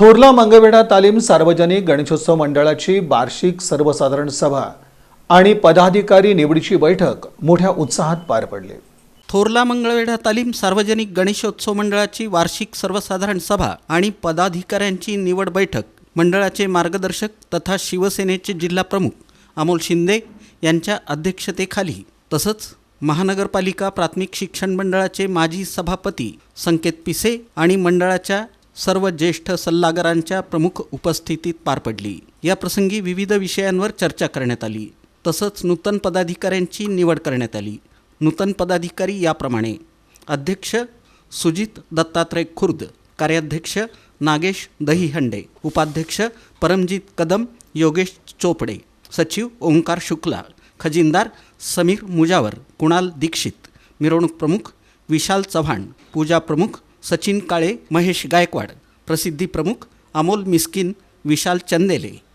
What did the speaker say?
थोरला मंगवेढा तालीम सार्वजनिक गणेशोत्सव मंडळाची वार्षिक सर्वसाधारण सभा आणि पदाधिकारी निवडीची बैठक मोठ्या उत्साहात पार पडली. थोरला मंगळवेढा तालीम सार्वजनिक गणेशोत्सव मंडळाची वार्षिक सर्वसाधारण सभा आणि पदाधिकाऱ्यांची निवड बैठक मंडळाचे मार्गदर्शक तथा शिवसेनेचे जिल्हा प्रमुख अमोल शिंदे यांच्या अध्यक्षतेखाली तसंच महानगरपालिका प्राथमिक शिक्षण मंडळाचे माजी सभापती संकेत पिसे आणि मंडळाच्या सर्व ज्येष्ठ सल्लागारांच्या प्रमुख उपस्थितीत पार पडली. या प्रसंगी विविध विषयांवर चर्चा करण्यात आली. तसंच नूतन पदाधिकाऱ्यांची निवड करण्यात आली. नूतन पदाधिकारी याप्रमाणे अध्यक्ष सुजित दत्तात्रय खुर्द कार्याध्यक्ष नागेश दहीहंडे उपाध्यक्ष परमजित कदम योगेश चोपडे सचिव ओंकार शुक्ला खजिनदार समीर मुजावर कुणाल दीक्षित मिरवणूक प्रमुख विशाल चव्हाण पूजा प्रमुख सचिन काळे महेश गायकवाड प्रसिद्धी प्रमुख अमोल मिस्किन विशाल चंदेले.